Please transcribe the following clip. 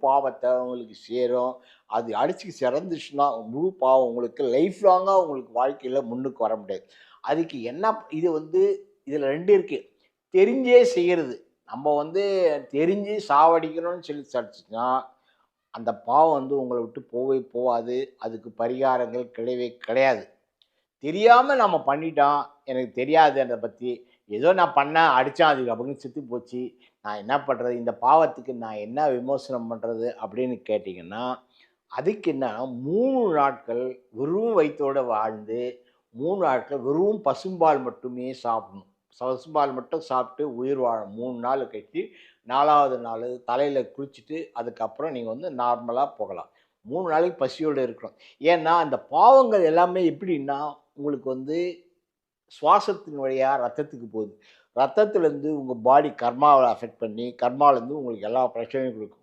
பாவத்தை உங்களுக்கு சேரும். அது அடிச்சு சிறந்துச்சுன்னா முழு பாவம் உங்களுக்கு லைஃப் லாங்காக உங்களுக்கு வாழ்க்கையில் முன்னுக்கு வர முடியாது. அதுக்கு என்ன இது வந்து இதில் ரெண்டு இருக்குது தெரிஞ்சே செய்கிறது நம்ம வந்து தெரிஞ்சு சாவடிக்கணும்னு சொல்லி சடிச்சுன்னா அந்த பாவம் வந்து உங்களை விட்டு போவே போகாது. அதுக்கு பரிகாரங்கள் கிடையவே கிடையாது. தெரியாமல் நம்ம பண்ணிட்டோம் எனக்கு தெரியாது அதை பற்றி ஏதோ நான் பண்ணேன் அடித்தான் அதுக்கு அப்படின்னு செத்து போச்சு. நான் என்ன பண்ணுறது இந்த பாவத்துக்கு நான் என்ன விமோசனம் பண்ணுறது அப்படின்னு கேட்டிங்கன்னா அதுக்கு என்ன? மூணு நாட்கள் வெறும் வயிற்றோடு வாழ்ந்து மூணு நாட்கள் வெறும் பசும்பால் மட்டுமே சாப்பிடணும். பசும்பால் மட்டும் சாப்பிட்டு உயிர் வாழ மூணு நாள் கழிச்சு நாலாவது நாள் தலையில் குளிச்சுட்டு அதுக்கப்புறம் நீங்கள் வந்து நார்மலாக போகலாம். மூணு நாளைக்கு பசியோடு இருக்கணும். ஏன்னா அந்த பாவங்கள் எல்லாமே எப்படின்னா உங்களுக்கு வந்து சுவாசத்தின் வழியாக ரத்தத்துக்கு போகுது. ரத்தத்துலேருந்து உங்கள் பாடி கர்மாவை அஃபெக்ட் பண்ணி கர்மாவிலேருந்து உங்களுக்கு எல்லா பிரச்சனையும் கொடுக்கும்